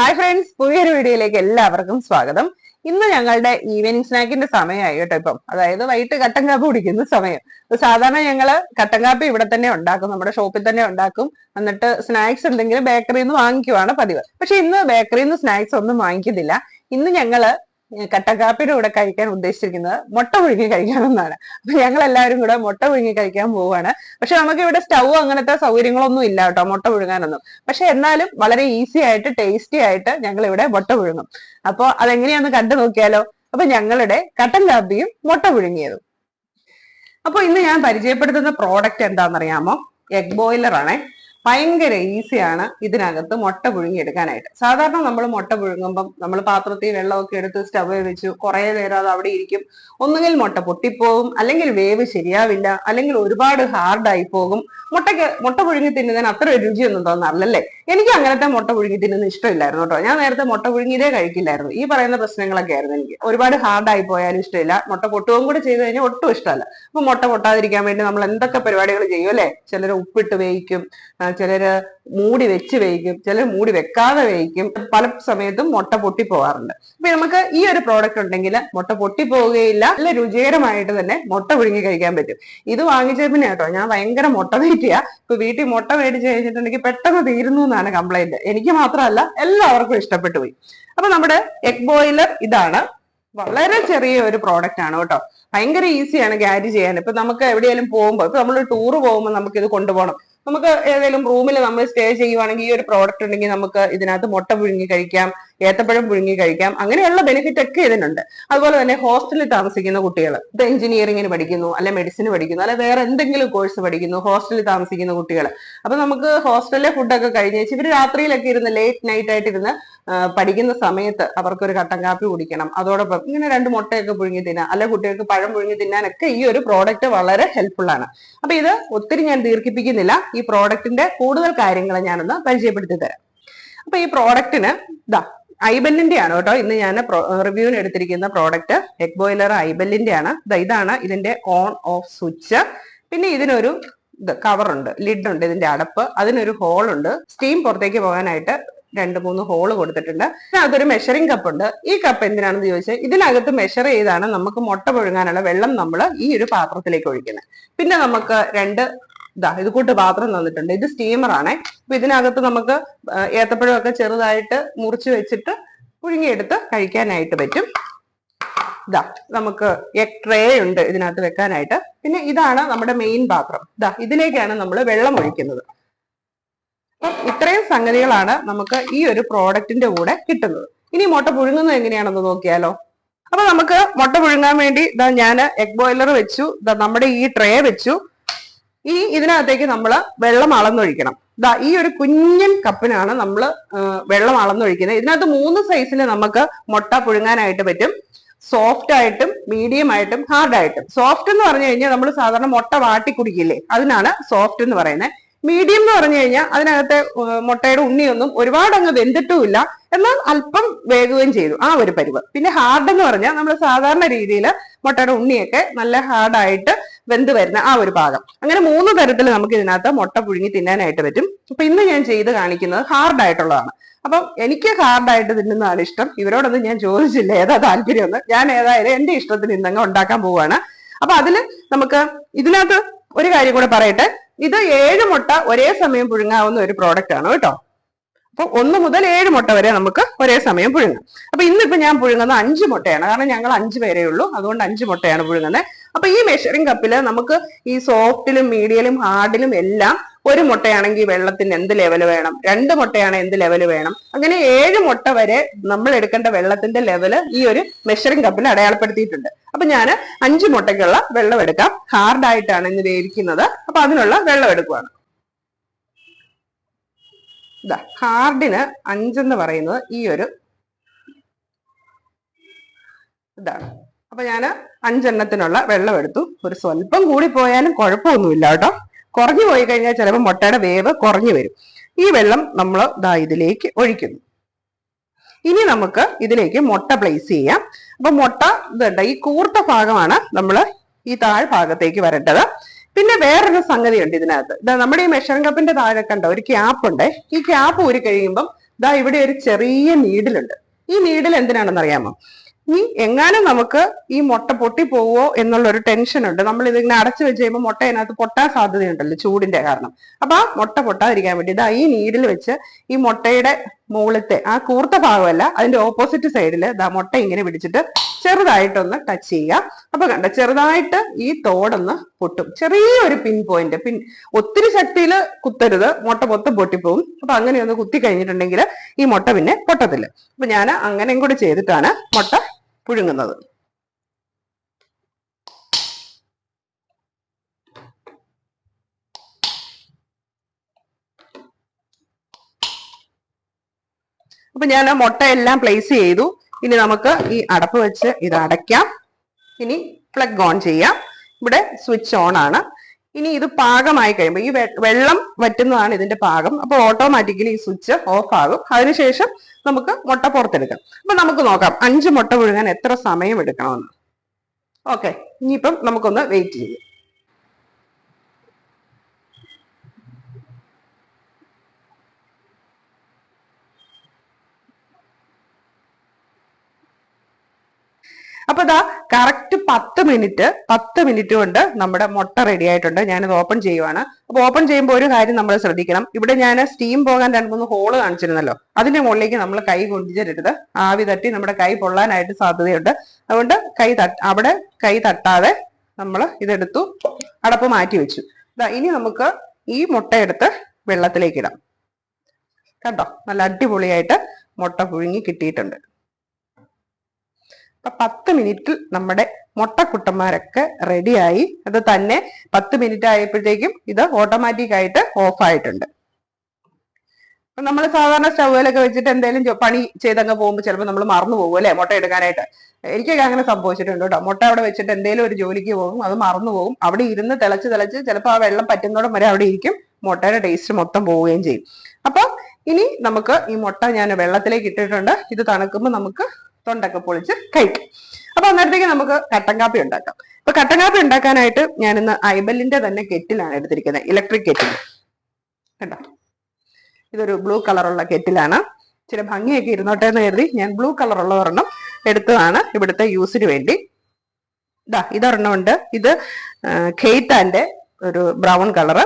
Hi friends പുതിയൊരു വീഡിയോയിലേക്ക് എല്ലാവർക്കും സ്വാഗതം. ഇന്ന് ഞങ്ങളുടെ ഈവനിങ് സ്നാക്കിന്റെ സമയമായി കേട്ടോ ഇപ്പം. അതായത് വൈകിട്ട് കട്ടൻ കാപ്പി കുടിക്കുന്ന സമയം. സാധാരണ ഞങ്ങൾ കട്ടൻ കാപ്പി ഇവിടെ തന്നെ ഉണ്ടാക്കും നമ്മുടെ ഷോപ്പിൽ തന്നെ ഉണ്ടാക്കും. എന്നിട്ട് സ്നാക്സ് എന്തെങ്കിലും ബേക്കറിയിൽ നിന്ന് വാങ്ങിക്കുവാണ് പതിവ്. പക്ഷെ ഇന്ന് ബേക്കറിയിൽ നിന്ന് സ്നാക്സ് ഒന്നും വാങ്ങിക്കുന്നില്ല. ഇന്ന് ഞങ്ങൾ കട്ടൻ കാപ്പിയുടെ കൂടെ കഴിക്കാൻ ഉദ്ദേശിച്ചിരിക്കുന്നത് മുട്ട പുഴുങ്ങി കഴിക്കാമെന്നാണ്. അപ്പൊ ഞങ്ങൾ എല്ലാവരും കൂടെ മുട്ട പുഴുങ്ങി കഴിക്കാൻ പോവുകയാണ്. പക്ഷെ നമുക്ക് ഇവിടെ സ്റ്റൗ അങ്ങനത്തെ സൗകര്യങ്ങളൊന്നും ഇല്ല കേട്ടോ മുട്ട പുഴുങ്ങാനൊന്നും. പക്ഷെ എന്നാലും വളരെ ഈസി ആയിട്ട് ടേസ്റ്റി ആയിട്ട് ഞങ്ങൾ ഇവിടെ മുട്ട പുഴുങ്ങും. അപ്പൊ അതെങ്ങനെയാന്ന് കണ്ടു നോക്കിയാലോ? അപ്പൊ ഞങ്ങളുടെ കട്ടൻ കാപ്പിയും മുട്ട പുഴുങ്ങിയതും. അപ്പൊ ഇന്ന് ഞാൻ പരിചയപ്പെടുത്തുന്ന പ്രോഡക്റ്റ് എന്താണെന്നറിയാമോ? എഗ് ബോയിലർ ആണേ. ഭയങ്കര ഈസിയാണ് ഇതിനകത്ത് മുട്ട പുഴുങ്ങിയെടുക്കാനായിട്ട്. സാധാരണ നമ്മൾ മുട്ട പുഴുങ്ങുമ്പം നമ്മൾ പാത്രത്തിൽ വെള്ളമൊക്കെ എടുത്ത് സ്റ്റവ് വെച്ചു കുറെ നേരം അത് അവിടെ ഇരിക്കും. ഒന്നുകിൽ മുട്ട പൊട്ടിപ്പോകും അല്ലെങ്കിൽ വേവ് ശരിയാവില്ല അല്ലെങ്കിൽ ഒരുപാട് ഹാർഡായി പോകും. മുട്ടയ്ക്ക് മുട്ട പുഴുങ്ങി തിന്നുന്നതിന് അത്ര രുചിയൊന്നും തോന്നാറില്ലല്ലേ? എനിക്ക് അങ്ങനത്തെ മുട്ട പുഴുങ്ങി തിന്നുന്ന ഇഷ്ടമില്ലായിരുന്നു കേട്ടോ. ഞാൻ നേരത്തെ മുട്ട പുഴുങ്ങിയതേ കഴിക്കില്ലായിരുന്നു. ഈ പറയുന്ന പ്രശ്നങ്ങളൊക്കെ ആയിരുന്നു എനിക്ക്. ഒരുപാട് ഹാർഡായി പോയാലും ഇഷ്ടമില്ല. മുട്ട പൊട്ടുകയും കൂടി ചെയ്ത് കഴിഞ്ഞാൽ ഒട്ടും ഇഷ്ടമല്ല. അപ്പൊ മുട്ട പൊട്ടാതിരിക്കാൻ വേണ്ടി നമ്മൾ എന്തൊക്കെ പരിപാടികൾ ചെയ്യും അല്ലേ? ചിലർ ഉപ്പിട്ട് വേവിക്കും ചിലര് മൂടി വെച്ച് വേവിക്കും ചിലർ മൂടി വെക്കാതെ വേവിക്കും. പല സമയത്തും മുട്ട പൊട്ടി പോകാറുണ്ട് അപ്പൊ നമുക്ക് ഈ ഒരു പ്രോഡക്റ്റ് ഉണ്ടെങ്കിൽ മുട്ട പൊട്ടി പോവുകയില്ല. നല്ല രുചികരമായിട്ട് തന്നെ മുട്ട പുഴുങ്ങി കഴിക്കാൻ പറ്റും. ഇത് വാങ്ങിച്ച പിന്നെ കേട്ടോ ഞാൻ ഭയങ്കര മുട്ട തീറ്റിയാ ഇപ്പൊ വീട്ടിൽ മുട്ട മേടിച്ച് കഴിഞ്ഞിട്ടുണ്ടെങ്കിൽ പെട്ടെന്ന് തീരുന്നു എന്നാണ് കംപ്ലൈന്റ് എനിക്ക് മാത്രമല്ല എല്ലാവർക്കും ഇഷ്ടപ്പെട്ടു പോയി. അപ്പൊ നമ്മുടെ എഗ് ബോയിലർ ഇതാണ്. വളരെ ചെറിയ ഒരു പ്രോഡക്റ്റ് ആണ് കേട്ടോ. ഭയങ്കര ഈസിയാണ് ക്യാരി ചെയ്യാൻ. ഇപ്പൊ നമുക്ക് എവിടെയെങ്കിലും പോകുമ്പോൾ ഇപ്പൊ നമ്മൾ ടൂർ പോകുമ്പോൾ നമുക്ക് ഇത് കൊണ്ടുപോകണം. നമുക്ക് ഏതെങ്കിലും റൂമിൽ നമ്മൾ സ്റ്റേ ചെയ്യുവാണെങ്കിൽ ഈ ഒരു പ്രോഡക്റ്റ് ഉണ്ടെങ്കിൽ നമുക്ക് ഇതിനകത്ത് മുട്ട പുഴുങ്ങി കഴിക്കാം. ഏത്തപ്പഴം പുഴുങ്ങി കഴിക്കാം. അങ്ങനെയുള്ള ബെനിഫിറ്റ് ഒക്കെ ഇതിനുണ്ട്. അതുപോലെ തന്നെ ഹോസ്റ്റലിൽ താമസിക്കുന്ന കുട്ടികൾ ഇപ്പൊ എഞ്ചിനീയറിംഗിന് പഠിക്കുന്നു അല്ലെ മെഡിസിന് പഠിക്കുന്നു അല്ലെ വേറെ എന്തെങ്കിലും കോഴ്സ് പഠിക്കുന്നു ഹോസ്റ്റലിൽ താമസിക്കുന്ന കുട്ടികൾ അപ്പൊ നമുക്ക് ഹോസ്റ്റലിലെ ഫുഡൊക്കെ കഴിഞ്ഞേച്ച് ഇവർ രാത്രിയിലൊക്കെ ഇരുന്ന് ലേറ്റ് നൈറ്റ് ആയിട്ട് ഇരുന്ന് പഠിക്കുന്ന സമയത്ത് അവർക്ക് ഒരു കട്ടൻ കാപ്പി കുടിക്കണം. അതോടൊപ്പം ഇങ്ങനെ രണ്ട് മുട്ടയൊക്കെ പുഴുങ്ങി തിന്നാം അല്ലെ കുട്ടികൾക്ക് പഴം പുഴുങ്ങി തിന്നാനൊക്കെ ഈ ഒരു പ്രോഡക്റ്റ് വളരെ ഹെൽപ്ഫുൾ ആണ്. അപ്പൊ ഇത് ഒത്തിരി ഞാൻ ദീർഘിപ്പിക്കുന്നില്ല. ഈ പ്രോഡക്റ്റിന്റെ കൂടുതൽ കാര്യങ്ങൾ ഞാനൊന്ന് പരിചയപ്പെടുത്തി തരാം. അപ്പൊ ഈ പ്രോഡക്റ്റിന് ഇതാ ഐബെല്ലിന്റെ ആണ് കേട്ടോ. ഇന്ന് ഞാൻ റിവ്യൂവിന് എടുത്തിരിക്കുന്ന പ്രോഡക്റ്റ് എഗ് ബോയിലർ ഐബെല്ലിന്റെ ആണ് ഇതാണ് ഇതിന്റെ ഓൺ ഓഫ് സ്വിച്ച് പിന്നെ ഇതിനൊരു ഇത് കവറുണ്ട് ലിഡ് ഉണ്ട് ഇതിന്റെ അടപ്പ്. അതിനൊരു ഹോൾ ഉണ്ട്. സ്റ്റീം പുറത്തേക്ക് പോകാനായിട്ട് രണ്ട് മൂന്ന് ഹോൾ കൊടുത്തിട്ടുണ്ട്. അതൊരു മെഷറിംഗ് കപ്പ് ഉണ്ട്. ഈ കപ്പ് എന്തിനാണെന്ന് ചോദിച്ചാൽ ഇതിനകത്ത് മെഷർ ചെയ്താണ് നമുക്ക് മുട്ട പുഴുങ്ങാനുള്ള വെള്ളം നമ്മൾ ഈ ഒരു പാത്രത്തിലേക്ക് ഒഴിക്കുന്നത്. പിന്നെ നമുക്ക് രണ്ട് ഇതാ ഇത് കൂട്ട് പാത്രം തന്നിട്ടുണ്ട്. ഇത് സ്റ്റീമർ ആണേ. അപ്പൊ ഇതിനകത്ത് നമുക്ക് ഏത്തപ്പഴം ഏത്തപ്പഴമൊക്കെ ചെറുതായിട്ട് മുറിച്ച് വെച്ചിട്ട് പുഴുങ്ങിയെടുത്ത് കഴിക്കാനായിട്ട് പറ്റും. ഇതാ നമുക്ക് എഗ് ട്രേ ഉണ്ട് ഇതിനകത്ത് വെക്കാനായിട്ട്. പിന്നെ ഇതാണ് നമ്മുടെ മെയിൻ പാത്രം. ഇതാ ഇതിലേക്കാണ് നമ്മൾ വെള്ളം ഒഴിക്കുന്നത്. അപ്പം ഇത്രയും സംഗതികളാണ് നമുക്ക് ഈ ഒരു പ്രോഡക്റ്റിന്റെ കൂടെ കിട്ടുന്നത്. ഇനി മുട്ട പുഴുങ്ങുന്നത് എങ്ങനെയാണെന്ന് നോക്കിയാലോ? അപ്പൊ നമുക്ക് മുട്ട പുഴുങ്ങാൻ വേണ്ടി ഇതാ ഞാൻ എഗ് ബോയിലർ വെച്ചു ഇതാ നമ്മുടെ ഈ ട്രേ വെച്ചു. ഈ ഇതിനകത്തേക്ക് നമ്മൾ വെള്ളം അളന്നൊഴിക്കണം. ദാ ഈ ഒരു കുഞ്ഞൻ കപ്പിനാണ് നമ്മൾ വെള്ളം അളന്നൊഴിക്കുന്നത്. ഇതിനകത്ത് മൂന്ന് സൈസിൽ നമുക്ക് മുട്ട പുഴുങ്ങാനായിട്ട് പറ്റും. സോഫ്റ്റ് ആയിട്ടും മീഡിയം ആയിട്ടും ഹാർഡ് ആയിട്ടും. സോഫ്റ്റ് എന്ന് പറഞ്ഞു കഴിഞ്ഞാൽ നമ്മൾ സാധാരണ മുട്ട വാട്ടി കുടിക്കില്ലേ? അതിനാണ് സോഫ്റ്റ് എന്ന് പറയുന്നത്. മീഡിയം എന്ന് പറഞ്ഞു കഴിഞ്ഞാൽ അതിനകത്തെ മുട്ടയുടെ ഉണ്ണിയൊന്നും ഒരുപാട് അങ്ങ് വെന്തിട്ടുമില്ല. എന്നാൽ അല്പം വേകുകയും ചെയ്തു ആ ഒരു പരുവ്. പിന്നെ ഹാർഡ് എന്ന് പറഞ്ഞാൽ നമ്മൾ സാധാരണ രീതിയിൽ മുട്ടയുടെ ഉണ്ണിയൊക്കെ നല്ല ഹാർഡായിട്ട് വെന്ത് വരുന്ന ആ ഒരു ഭാഗം. അങ്ങനെ മൂന്ന് തരത്തിൽ നമുക്ക് ഇതിനകത്ത് മുട്ട പുഴുങ്ങി തിന്നാനായിട്ട് പറ്റും. അപ്പൊ ഇന്ന് ഞാൻ ചെയ്ത് കാണിക്കുന്നത് ഹാർഡായിട്ടുള്ളതാണ് അപ്പം എനിക്ക് ഹാർഡായിട്ട് തിന്നുന്നതാണ് ഇഷ്ടം. ഇവരോടൊന്നും ഞാൻ ചോദിച്ചില്ല ഏതാ താല്പര്യമെന്ന്. ഞാൻ ഏതായാലും എന്റെ ഇഷ്ടത്തിന് ഇന്നങ്ങ് ഉണ്ടാക്കാൻ പോവാണ് അപ്പൊ അതിൽ നമുക്ക് ഇതിനകത്ത് ഒരു കാര്യം കൂടെ പറയട്ടെ. ഇത് ഏഴ് മുട്ട ഒരേ സമയം പുഴുങ്ങാവുന്ന ഒരു പ്രോഡക്റ്റ് ആണ് കേട്ടോ. അപ്പൊ ഒന്ന് മുതൽ ഏഴ് മുട്ട വരെ നമുക്ക് ഒരേ സമയം പുഴുങ്ങാം. അപ്പൊ ഇന്നിപ്പോ ഞാൻ പുഴുങ്ങുന്നത് അഞ്ച് മുട്ടയാണ്. കാരണം ഞങ്ങൾ അഞ്ച് പേരേ ഉള്ളൂ. അതുകൊണ്ട് അഞ്ച് മുട്ടയാണ് പുഴുങ്ങുന്നത്. അപ്പൊ ഈ മെഷറിംഗ് കപ്പിൽ നമുക്ക് ഈ സോഫ്റ്റിലും മീഡിയയിലും ഹാർഡിലും എല്ലാം ഒരു മുട്ടയാണെങ്കിൽ വെള്ളത്തിന് എന്ത് ലെവൽ വേണം? രണ്ട് മുട്ടയാണ് എന്ത് ലെവൽ വേണം? അങ്ങനെ ഏഴ് മുട്ട വരെ നമ്മൾ എടുക്കേണ്ട വെള്ളത്തിന്റെ ലെവൽ ഈ ഒരു മെഷറിംഗ് കപ്പിൽ അടയാളപ്പെടുത്തിയിട്ടുണ്ട്. അപ്പൊ ഞാൻ അഞ്ച് മുട്ടയ്ക്കുള്ള വെള്ളം എടുക്കാം. ഹാർഡായിട്ടാണ് ഇന്ന് വേവിക്കുന്നത്. അപ്പൊ അതിനുള്ള വെള്ളം എടുക്കുവാണ്. ഇതാ ഹാർഡിന് അഞ്ചെന്ന് പറയുന്നത് ഈ ഒരു ഇതാണ് അപ്പൊ ഞാൻ അഞ്ചെണ്ണത്തിനുള്ള വെള്ളം എടുത്തു. ഒരു സ്വല്പം കൂടി പോയാലും കുഴപ്പമൊന്നുമില്ല കേട്ടോ. കുറഞ്ഞു പോയി കഴിഞ്ഞാൽ ചിലപ്പോൾ മുട്ടയുടെ വേവ് കുറഞ്ഞു വരും. ഈ വെള്ളം നമ്മൾ ദാ ഇതിലേക്ക് ഒഴിക്കുന്നു. ഇനി നമുക്ക് ഇതിലേക്ക് മുട്ട പ്ലേസ് ചെയ്യാം. അപ്പൊ മുട്ട ഇതുണ്ട് ഈ കൂർത്ത ഭാഗമാണ് നമ്മൾ ഈ താഴ്ഭാഗത്തേക്ക് വരേണ്ടത്. പിന്നെ വേറൊരു സംഗതി ഉണ്ട് ഇതിനകത്ത്. ഇതാ നമ്മുടെ ഈ മെഷറിംഗ് കപ്പിന്റെ താഴെ കണ്ട ഒരു ക്യാപ്പ് ഉണ്ട്. ഈ ക്യാപ്പ് ഊരി കഴിയുമ്പം ഇതാ ഇവിടെ ഒരു ചെറിയ നീഡിലുണ്ട് ഈ നീഡിൽ എന്തിനാണെന്ന് അറിയാമോ? ഇനി എങ്ങാനും നമുക്ക് ഈ മുട്ട പൊട്ടിപ്പോവോ എന്നുള്ള ഒരു ടെൻഷൻ ഉണ്ട്. നമ്മൾ ഇതിങ്ങനെ അടച്ചു വെച്ച് കഴിയുമ്പോൾ മുട്ട അതിനകത്ത് പൊട്ടാൻ സാധ്യതയുണ്ടല്ലോ ചൂടിന്റെ കാരണം. അപ്പൊ ആ മുട്ട പൊട്ടാതിരിക്കാൻ വേണ്ടി ഇതാ ഈ നീരിൽ വെച്ച് ഈ മുട്ടയുടെ മുകളിലത്തെ ആ കൂർത്ത ഭാഗമല്ല അതിന്റെ ഓപ്പോസിറ്റ് സൈഡിൽ ഇതാ മുട്ട ഇങ്ങനെ പിടിച്ചിട്ട് ചെറുതായിട്ടൊന്ന് ടച്ച് ചെയ്യുക. അപ്പൊ കണ്ട ചെറുതായിട്ട് ഈ തോടൊന്ന് പൊട്ടും. ചെറിയൊരു പിൻ പോയിന്റ് പിൻ ഒത്തിരി ശക്തിയിൽ കുത്തരുത് മുട്ട മൊത്തം പൊട്ടിപ്പോവും. അപ്പൊ അങ്ങനെ ഒന്ന് കുത്തി കഴിഞ്ഞിട്ടുണ്ടെങ്കിൽ ഈ മുട്ട പിന്നെ പൊട്ടത്തില്ല. അപ്പൊ ഞാൻ അങ്ങനെയും കൂടി ചെയ്തിട്ടാണ് മുട്ട പുഴുങ്ങുന്നത്. അപ്പൊ ഞാൻ മുട്ട എല്ലാം പ്ലേസ് ചെയ്തു. ഇനി നമുക്ക് ഈ അടപ്പ് വെച്ച് ഇത് അടയ്ക്കാം. ഇനി പ്ലഗ് ഓൺ ചെയ്യാം. ഇവിടെ സ്വിച്ച് ഓൺ ആണ്. ഇനി ഇത് പാകമായി കഴിയുമ്പോൾ ഈ വെള്ളം വറ്റുന്നതാണ് ഇതിന്റെ പാകം. അപ്പോൾ ഓട്ടോമാറ്റിക്കലി ഈ സ്വിച്ച് ഓഫ് ആകും. അതിനുശേഷം നമുക്ക് മുട്ട പുറത്തെടുക്കാം. അപ്പൊ നമുക്ക് നോക്കാം അഞ്ച് മുട്ട പുഴുങ്ങാൻ എത്ര സമയം എടുക്കണമെന്ന്. ഓക്കെ ഇനിയിപ്പം നമുക്കൊന്ന് വെയിറ്റ് ചെയ്യാം. അപ്പൊ ഇതാ കറക്റ്റ് പത്ത് മിനിറ്റ് പത്ത് മിനിറ്റ് കൊണ്ട് നമ്മുടെ മുട്ട റെഡി ആയിട്ടുണ്ട്. ഞാനിത് ഓപ്പൺ ചെയ്യുവാണ്. അപ്പൊ ഓപ്പൺ ചെയ്യുമ്പോൾ ഒരു കാര്യം നമ്മൾ ശ്രദ്ധിക്കണം. ഇവിടെ ഞാൻ സ്റ്റീം പോകാൻ രണ്ട് മൂന്ന് ഹോൾ കാണിച്ചിരുന്നല്ലോ. അതിന്റെ മുകളിലേക്ക് നമ്മൾ കൈ കൊണ്ടുചരരുത് ആവി തട്ടി നമ്മുടെ കൈ പൊള്ളാനായിട്ട് സാധ്യതയുണ്ട്. അതുകൊണ്ട് കൈ തട്ട് അവിടെ കൈ തട്ടാതെ നമ്മൾ ഇതെടുത്തു അടപ്പ് മാറ്റി വെച്ചു. ഇനി നമുക്ക് ഈ മുട്ട എടുത്ത് വെള്ളത്തിലേക്ക് ഇടാം. കണ്ടോ? നല്ല അടിപൊളിയായിട്ട് മുട്ട പുഴുങ്ങി കിട്ടിയിട്ടുണ്ട്. അപ്പൊ പത്ത് മിനിറ്റിൽ നമ്മുടെ മുട്ടക്കുട്ടന്മാരൊക്കെ റെഡിയായി അത് തന്നെ പത്ത് മിനിറ്റ് ആയപ്പോഴത്തേക്കും ഇത് ഓട്ടോമാറ്റിക് ആയിട്ട് ഓഫ് ആയിട്ടുണ്ട്. നമ്മൾ സാധാരണ സ്റ്റൗവിലൊക്കെ വെച്ചിട്ട് എന്തെങ്കിലും പണി ചെയ്തങ്ങ് പോകുമ്പോൾ ചിലപ്പോൾ നമ്മൾ മറന്നു പോകും അല്ലെ? മുട്ട എടുക്കാനായിട്ട്. എനിക്കൊക്കെ അങ്ങനെ സംഭവിച്ചിട്ടുണ്ട് കേട്ടോ മുട്ട അവിടെ വെച്ചിട്ട് എന്തെങ്കിലും ഒരു ജോലിക്ക് പോകും അത് മറന്നു പോകും. അവിടെ ഇരുന്ന് തിളച്ച് തിളച്ച് ചിലപ്പോൾ ആ വെള്ളം പറ്റുന്നോടം വരെ അവിടെ ഇരിക്കും. മുട്ടയുടെ ടേസ്റ്റ് മൊത്തം പോവുകയും ചെയ്യും. അപ്പൊ ഇനി നമുക്ക് ഈ മുട്ട ഞാൻ വെള്ളത്തിലേക്ക് ഇട്ടിട്ടുണ്ട്. ഇത് തണുക്കുമ്പോൾ നമുക്ക് തൊണ്ടൊക്കെ പൊളിച്ച് കഴിക്കും. അപ്പൊ അന്നേരത്തേക്ക് നമുക്ക് കട്ടൻ കാപ്പി ഉണ്ടാക്കാം. അപ്പൊ കട്ടൻ കാപ്പി ഉണ്ടാക്കാനായിട്ട് ഞാൻ ഇന്ന് ഐബലിന്റെ തന്നെ കെറ്റിലാണ് എടുത്തിരിക്കുന്നത് ഇലക്ട്രിക് കെറ്റിൽ കണ്ടോ? ഇതൊരു ബ്ലൂ കളറുള്ള കെറ്റിലാണ്. ചില ഭംഗിയൊക്കെ ഇരുന്നോട്ടെ എന്ന് കരുതി ഞാൻ ബ്ലൂ കളറുള്ള ഒരെണ്ണം എടുത്തതാണ് ഇവിടുത്തെ യൂസിന് വേണ്ടി. ഇതാ ഇതൊരെണ്ണം ഉണ്ട്. ഇത് ഖെയ്ത്താന്റെ ഒരു ബ്രൗൺ കളറ്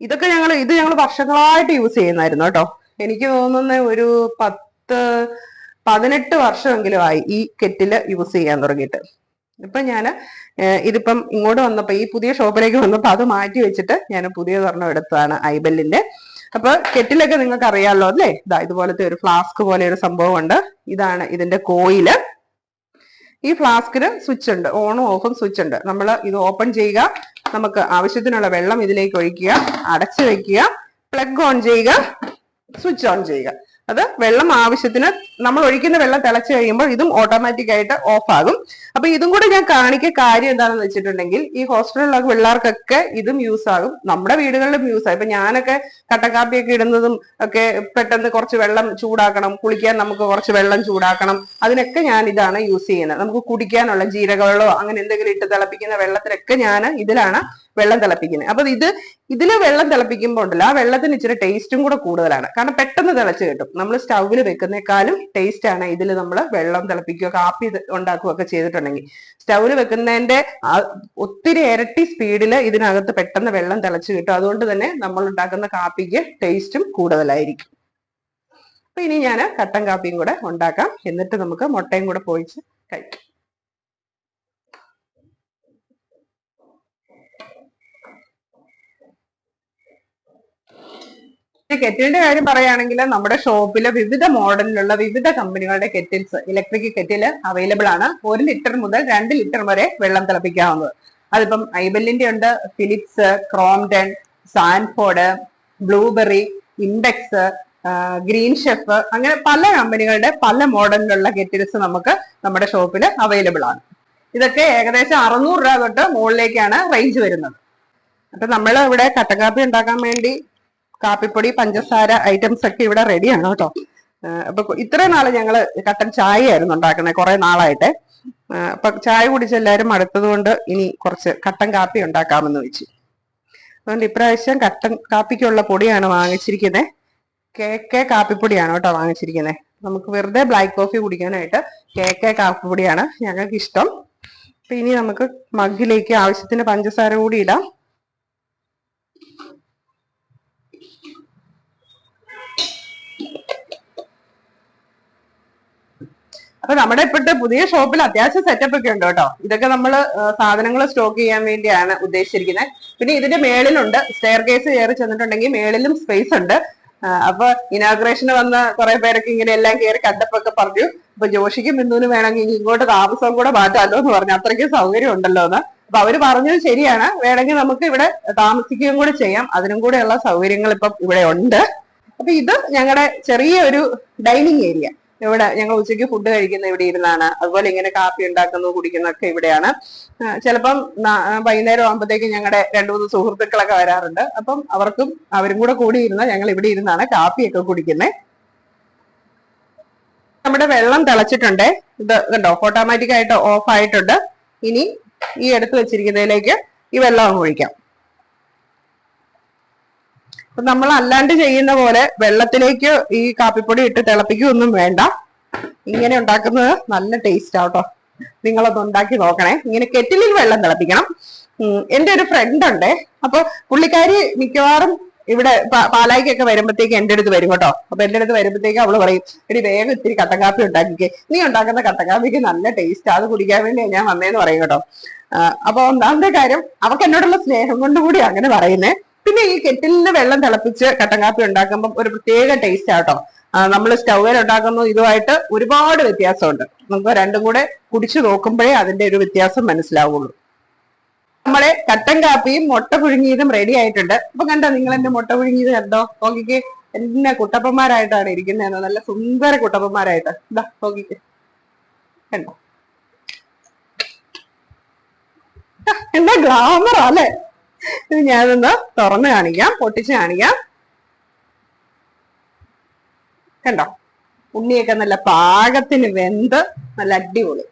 ഇതൊക്കെ ഞങ്ങൾ ഇത് ഞങ്ങൾ വർഷങ്ങളായിട്ട് യൂസ് ചെയ്യുന്നായിരുന്നു കേട്ടോ. എനിക്ക് തോന്നുന്ന ഒരു പത്ത് പതിനെട്ട് വർഷമെങ്കിലും ആയി ഈ കെറ്റിൽ യൂസ് ചെയ്യാൻ തുടങ്ങിയിട്ട്. ഇപ്പൊ ഞാൻ ഇതിപ്പം ഇങ്ങോട്ട് വന്നപ്പോ ഈ പുതിയ ഷോപ്പിലേക്ക് വന്നപ്പോ അത് മാറ്റി വെച്ചിട്ട് ഞാൻ പുതിയ സ്വർണം എടുത്തതാണ് ഐബെല്ലിന്റെ. അപ്പൊ കെറ്റിലൊക്കെ നിങ്ങൾക്ക് അറിയാമല്ലോ അല്ലേ? ഇതാ ഇതുപോലത്തെ ഒരു ഫ്ലാസ്ക് പോലെ ഒരു സംഭവം ഉണ്ട് ഇതാണ് ഇതിന്റെ കോയിൽ. ഈ ഫ്ലാസ്കിന് സ്വിച്ച് ഉണ്ട് ഓണും ഓഫും സ്വിച്ച് ഉണ്ട് നമ്മൾ ഇത് ഓപ്പൺ ചെയ്യുക. നമുക്ക് ആവശ്യത്തിനുള്ള വെള്ളം ഇതിലേക്ക് ഒഴിക്കുക. അടച്ചു വെക്കുക. പ്ലഗ് ഓൺ ചെയ്യുക. സ്വിച്ച് ഓൺ ചെയ്യുക. അത് വെള്ളം ആവശ്യത്തിന് നമ്മൾ ഒഴിക്കുന്ന വെള്ളം തിളച്ചു കഴിയുമ്പോൾ ഇതും ഓട്ടോമാറ്റിക് ആയിട്ട് ഓഫ് ആകും. അപ്പൊ ഇതും കൂടെ ഞാൻ കാണിക്ക കാര്യം എന്താണെന്ന് വെച്ചിട്ടുണ്ടെങ്കിൽ ഈ ഹോസ്റ്റലിലുള്ള പിള്ളേർക്കൊക്കെ ഇതും യൂസ് ആകും. നമ്മുടെ വീടുകളിലും യൂസ് ആകും. ഇപ്പൊ ഞാനൊക്കെ കട്ടക്കാപ്പിയൊക്കെ ഇടുന്നതും ഒക്കെ പെട്ടെന്ന് കുറച്ച് വെള്ളം ചൂടാക്കണം. കുളിക്കാൻ നമുക്ക് കുറച്ച് വെള്ളം ചൂടാക്കണം. അതിനൊക്കെ ഞാൻ ഇതാണ് യൂസ് ചെയ്യുന്നത്. നമുക്ക് കുടിക്കാനുള്ള ജീരകവെള്ളമോ അങ്ങനെ എന്തെങ്കിലും ഇട്ട് തിളപ്പിക്കുന്ന വെള്ളത്തിലൊക്കെ ഞാൻ ഇതിലാണ് വെള്ളം തിളപ്പിക്കുന്നത്. അപ്പൊ ഇത് ഇതിൽ വെള്ളം തിളപ്പിക്കുമ്പോൾ ഉണ്ടല്ലോ ആ വെള്ളത്തിന് ഇച്ചിരി ടേസ്റ്റും കൂടെ കൂടുതലാണ്. കാരണം പെട്ടെന്ന് തിളച്ച് കിട്ടും. നമ്മൾ സ്റ്റൗവിൽ വെക്കുന്നേക്കാളും ടേസ്റ്റ് ആണ് ഇതിൽ നമ്മൾ വെള്ളം തിളപ്പിക്കുകയോ കാപ്പി ഇത് ഉണ്ടാക്കുകയോ ഒക്കെ ചെയ്തിട്ടുണ്ടെങ്കിൽ സ്റ്റൗവിൽ വെക്കുന്നതിന്റെ ഒത്തിരി ഇരട്ടി സ്പീഡിൽ ഇതിനകത്ത് പെട്ടെന്ന് വെള്ളം തിളച്ച് കിട്ടും. അതുകൊണ്ട് തന്നെ നമ്മൾ ഉണ്ടാക്കുന്ന കാപ്പിക്ക് ടേസ്റ്റും കൂടുതലായിരിക്കും. അപ്പൊ ഇനി ഞാൻ കട്ടൻ കാപ്പിയും കൂടെ ഉണ്ടാക്കാം. എന്നിട്ട് നമുക്ക് മുട്ടയും കൂടെ പൊഴിച്ച് കഴിക്കാം. കെറ്റിലിന്റെ കാര്യം പറയുകയാണെങ്കിൽ നമ്മുടെ ഷോപ്പിലെ വിവിധ മോഡലിലുള്ള വിവിധ കമ്പനികളുടെ കെറ്റിൽസ് ഇലക്ട്രിക് കെറ്റിൽ അവൈലബിൾ ആണ്. ഒരു ലിറ്റർ മുതൽ രണ്ട് ലിറ്റർ വരെ വെള്ളം തിളപ്പിക്കാവുന്നത്. അതിപ്പം ഐബെല്ലിന്റെ ഉണ്ട് Philips Crompton Sanford Blueberry Index Green Chef അങ്ങനെ പല കമ്പനികളുടെ പല മോഡലിലുള്ള കെറ്റിൽസ് നമുക്ക് നമ്മുടെ ഷോപ്പിൽ അവൈലബിൾ ആണ്. ഇതൊക്കെ ഏകദേശം അറുന്നൂറ് രൂപ തൊട്ട് മുകളിലേക്കാണ് റേഞ്ച് വരുന്നത്. അപ്പൊ നമ്മൾ ഇവിടെ കട്ടക്കാപ്പി ഉണ്ടാക്കാൻ വേണ്ടി കാപ്പിപ്പൊടി പഞ്ചസാര ഐറ്റംസ് ഒക്കെ ഇവിടെ റെഡിയാണ് കേട്ടോ. അപ്പൊ ഇത്രയും നാൾ ഞങ്ങൾ കട്ടൻ ചായ ആയിരുന്നു ഉണ്ടാക്കുന്നത് കുറെ നാളായിട്ട്. അപ്പൊ ചായ കുടിച്ച് എല്ലാവരും മടുത്തത് കൊണ്ട് ഇനി കുറച്ച് കട്ടൻ കാപ്പി ഉണ്ടാക്കാമെന്ന് വെച്ചു. അതുകൊണ്ട് ഇപ്രാവശ്യം കട്ടൻ കാപ്പിക്കുള്ള പൊടിയാണ് വാങ്ങിച്ചിരിക്കുന്നത് കേക്ക് കാപ്പിപ്പൊടിയാണ് കേട്ടോ വാങ്ങിച്ചിരിക്കുന്നത് നമുക്ക് വെറുതെ ബ്ലാക്ക് കോഫി കുടിക്കാനായിട്ട് കേക്ക് കാപ്പിപ്പൊടിയാണ് ഞങ്ങൾക്ക് ഇഷ്ടം അപ്പൊ ഇനി നമുക്ക് മഗ്ഗിലേക്ക് ആവശ്യത്തിന് പഞ്ചസാര കൂടി ഇടാം. അപ്പൊ നമ്മുടെ ഇപ്പോഴത്തെ പുതിയ ഷോപ്പിൽ അത്യാവശ്യം സെറ്റപ്പ് ഒക്കെ ഉണ്ട് കേട്ടോ. ഇതൊക്കെ നമ്മൾ സാധനങ്ങൾ സ്റ്റോക്ക് ചെയ്യാൻ വേണ്ടിയാണ് ഉദ്ദേശിച്ചിരിക്കുന്നത് പിന്നെ ഇതിന്റെ മേളിലുണ്ട് സ്റ്റെയർ കേസ് കയറി ചെന്നിട്ടുണ്ടെങ്കിൽ മേളിലും സ്പേസ് ഉണ്ട്. അപ്പൊ ഇനാഗ്രേഷന് വന്ന കുറെ പേരൊക്കെ ഇങ്ങനെ എല്ലാം കയറി കണ്ടപ്പൊക്കെ പറഞ്ഞു അപ്പൊ ജോഷിക്കും ബിന്ദുവിനും വേണമെങ്കിൽ ഇങ്ങോട്ട് താമസം കൂടെ മാറ്റാമല്ലോ എന്ന് പറഞ്ഞു. അത്രയ്ക്ക് സൗകര്യം ഉണ്ടല്ലോ എന്ന്. അപ്പൊ അവർ പറഞ്ഞത് ശരിയാണ്. വേണമെങ്കിൽ നമുക്ക് ഇവിടെ താമസിക്കുകയും കൂടെ ചെയ്യാം. അതിനും കൂടെയുള്ള സൗകര്യങ്ങൾ ഇപ്പം ഇവിടെ ഉണ്ട്. അപ്പൊ ഇത് ഞങ്ങളുടെ ചെറിയ ഒരു ഡൈനിങ് ഏരിയ. ഇവിടെ ഞങ്ങൾ ഉച്ചയ്ക്ക് ഫുഡ് കഴിക്കുന്ന ഇവിടെ ഇരുന്നാണ്. അതുപോലെ ഇങ്ങനെ കാപ്പി ഉണ്ടാക്കുന്നു കുടിക്കുന്നൊക്കെ ഇവിടെയാണ്. ചിലപ്പം വൈകുന്നേരം ആകുമ്പോഴത്തേക്ക് ഞങ്ങളുടെ രണ്ടു മൂന്ന് സുഹൃത്തുക്കളൊക്കെ വരാറുണ്ട്. അപ്പം അവർക്കും അവരും കൂടെ കൂടി ഞങ്ങൾ ഇവിടെ ഇരുന്നാണ് കാപ്പിയൊക്കെ കുടിക്കുന്നത് നമ്മുടെ വെള്ളം തിളച്ചിട്ടുണ്ട്. ഇത് കണ്ടോ ഓട്ടോമാറ്റിക് ആയിട്ട് ഓഫ് ആയിട്ടുണ്ട്. ഇനി ഈ എടുത്തു വെച്ചിരിക്കുന്നതിലേക്ക് ഈ വെള്ളം ഒഴിക്കാം. അപ്പൊ നമ്മൾ അല്ലാണ്ട് ചെയ്യുന്ന പോലെ വെള്ളത്തിലേക്ക് ഈ കാപ്പിപ്പൊടി ഇട്ട് തിളപ്പിക്കുകയൊന്നും വേണ്ട. ഇങ്ങനെ ഉണ്ടാക്കുന്നത് നല്ല ടേസ്റ്റ് ആട്ടോ നിങ്ങളത് ഉണ്ടാക്കി നോക്കണേ. ഇങ്ങനെ കെറ്റിലിൽ വെള്ളം തിളപ്പിക്കണം. എന്റെ ഒരു ഫ്രണ്ട് ഉണ്ടേ. അപ്പൊ പുള്ളിക്കാരി മിക്കവാറും ഇവിടെ പാലായിക്കൊക്കെ വരുമ്പോഴത്തേക്ക് എന്റെ അടുത്ത് വരും കേട്ടോ. അപ്പൊ എന്റെ അടുത്ത് വരുമ്പോഴത്തേക്ക് അവൾ പറയും എടി വേഗം ഇത്തിരി കട്ടക്കാപ്പി ഉണ്ടാക്കിക്കേ. നീ ഉണ്ടാക്കുന്ന കട്ടക്കാപ്പിക്ക് നല്ല ടേസ്റ്റ് അത് കുടിക്കാൻ വേണ്ടി ഞാൻ വന്നേന്ന് പറയും കേട്ടോ. അപ്പൊ ഒന്നാമത്തെ കാര്യം അവർക്ക് എന്നോടുള്ള സ്നേഹം കൊണ്ട് കൂടി അങ്ങനെ പറയുന്നേ. പിന്നെ ഈ കെറ്റിലിന് വെള്ളം തിളപ്പിച്ച് കട്ടൻകാപ്പി ഉണ്ടാക്കുമ്പോൾ ഒരു പ്രത്യേക ടേസ്റ്റ് ആട്ടോ നമ്മൾ സ്റ്റൗവിൽ ഉണ്ടാക്കുന്ന ഇതുമായിട്ട് ഒരുപാട് വ്യത്യാസമുണ്ട്. നമുക്ക് രണ്ടും കൂടെ കുടിച്ചു നോക്കുമ്പോഴേ അതിന്റെ ഒരു വ്യത്യാസം മനസ്സിലാവുള്ളൂ. നമ്മളെ കട്ടൻ കാപ്പിയും മുട്ട പുഴുങ്ങിയതും റെഡി ആയിട്ടുണ്ട്. അപ്പൊ കണ്ടോ നിങ്ങൾ എന്റെ മുട്ട പുഴുങ്ങിയത് കണ്ടോ? നോക്കിക്ക് എന്നെ കുട്ടപ്പന്മാരായിട്ടാണ് ഇരിക്കുന്നത് നല്ല സുന്ദര കുട്ടപ്പന്മാരായിട്ട്. ഇതാ നോക്കിക്ക്. കണ്ടോ? എന്താ ഗ്ലാമറാ അല്ലേ? ഇത് ഞാനൊന്ന് തുറന്ന് കാണിക്കാം പൊട്ടിച്ച് കാണിക്കാം. കണ്ടോ? ഉണ്ണിയൊക്കെ നല്ല പാകത്തിന് വെന്ത് നല്ല അടിപൊളി.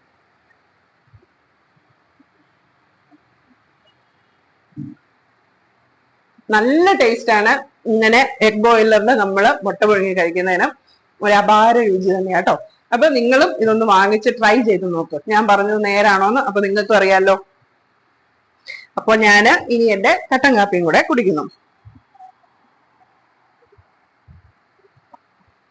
നല്ല ടേസ്റ്റ് ആണ് ഇങ്ങനെ എഗ് ബോയിലറിൽ നമ്മൾ മുട്ട പുഴുങ്ങി കഴിക്കുന്നതിന്. ഒരു അപാര രുചി തന്നെയാട്ടോ അപ്പൊ നിങ്ങളും ഇതൊന്ന് വാങ്ങിച്ച് ട്രൈ ചെയ്ത് നോക്ക്. ഞാൻ പറഞ്ഞത് നേരാണോന്ന് അപ്പൊ നിങ്ങൾക്കും അറിയാലോ. അപ്പൊ ഞാൻ ഇനി എന്റെ കട്ടൻ കാപ്പിയും കൂടെ കുടിക്കുന്നു.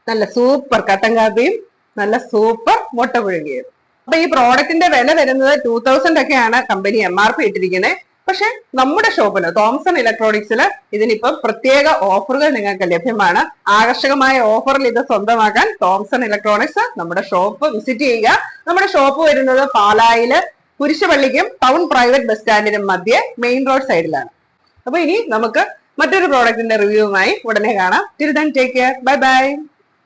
നല്ല സൂപ്പർ കട്ടൻ കാപ്പിയും നല്ല സൂപ്പർ മുട്ട പുഴുങ്ങിയും. അപ്പൊ ഈ പ്രോഡക്റ്റിന്റെ വില വരുന്നത് ടൂ തൗസൻഡ് ഒക്കെയാണ് കമ്പനി എം ആർ പി ഇട്ടിരിക്കുന്നത് പക്ഷെ നമ്മുടെ ഷോപ്പിൽ തോംസൺ ഇലക്ട്രോണിക്സിൽ ഇതിനിപ്പം പ്രത്യേക ഓഫറുകൾ നിങ്ങൾക്ക് ലഭ്യമാണ്. ആകർഷകമായ ഓഫറിൽ ഇത് സ്വന്തമാക്കാൻ തോംസൺ ഇലക്ട്രോണിക്സ് നമ്മുടെ ഷോപ്പ് വിസിറ്റ് ചെയ്യുക. നമ്മുടെ ഷോപ്പ് വരുന്നത് പാലായിൽ കുരിശുപള്ളിക്കും ടൗൺ പ്രൈവറ്റ് ബസ് സ്റ്റാൻഡിനും മധ്യേ മെയിൻ റോഡ് സൈഡിലാണ്. അപ്പൊ ഇനി നമുക്ക് മറ്റൊരു പ്രോഡക്റ്റിന്റെ റിവ്യൂവുമായി ഉടനെ കാണാം. Then take care bye bye